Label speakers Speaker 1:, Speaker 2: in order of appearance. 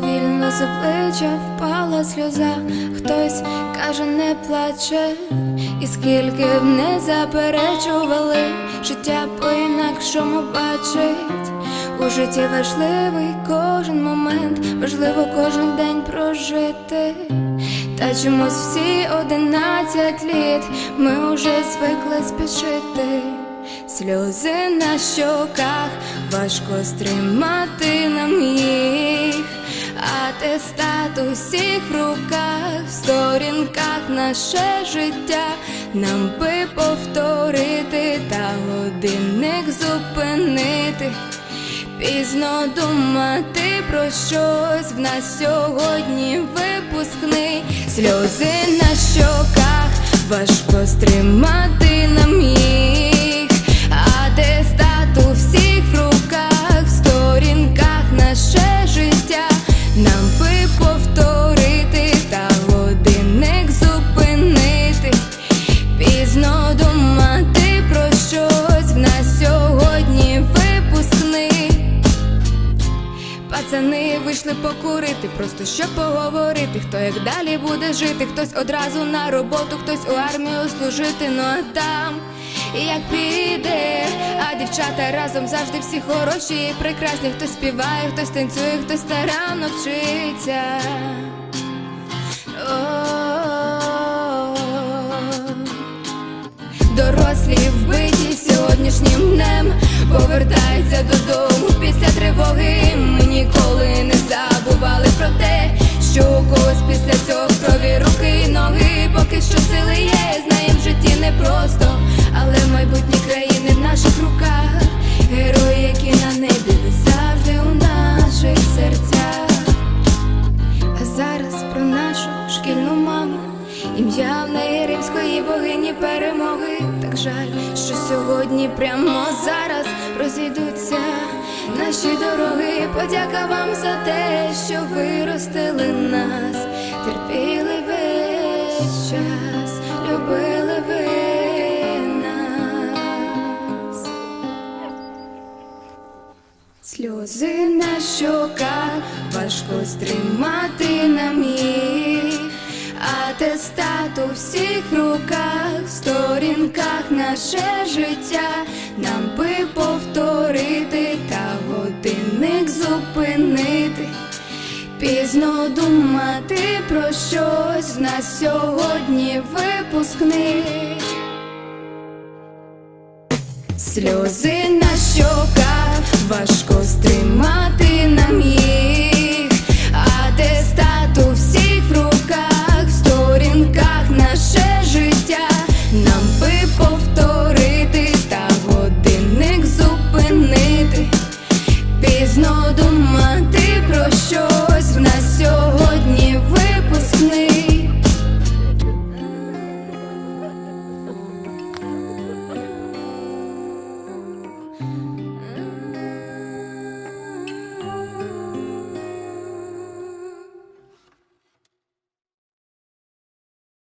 Speaker 1: Повільно з обличчя впала сльоза, хтось каже, не плаче, і скільки б не заперечували, життя по-інакшому бачить. У житті важливий кожен момент, важливо кожен день прожити. Та чомусь всі одинадцять літ ми уже звикли спішити. Сльози на щоках важко стримати нам їх, атестат усіх в руках, в сторінках наше життя, нам би повторити та годинник зупинити. Пізно думати про щось в нас сьогодні випускний сльози на щоках, важко стримати нам Пацани вийшли покурити, просто щоб поговорити, хто як далі буде жити, хтось одразу на роботу, хтось у армію служити, ну а там як піде, а дівчата разом завжди всі хороші і прекрасні, хтось співає, хтось танцює, хтось старанно вчиться. Дорослі вбиті сьогоднішнім днем. Повертаються Ім'я в неї римської богині перемоги. Так жаль, що сьогодні, прямо зараз розійдуться наші дороги. Подяка вам за те, що ви ростили нас, терпіли весь час, любили ви нас. Сльози на щоках важко стримати нам їх, атестат у всіх руках, сторінках наше життя, нам би повторити та годинник зупинити. Пізно думати про щось в нас сьогодні випускний. Сльози на щоках важко стримати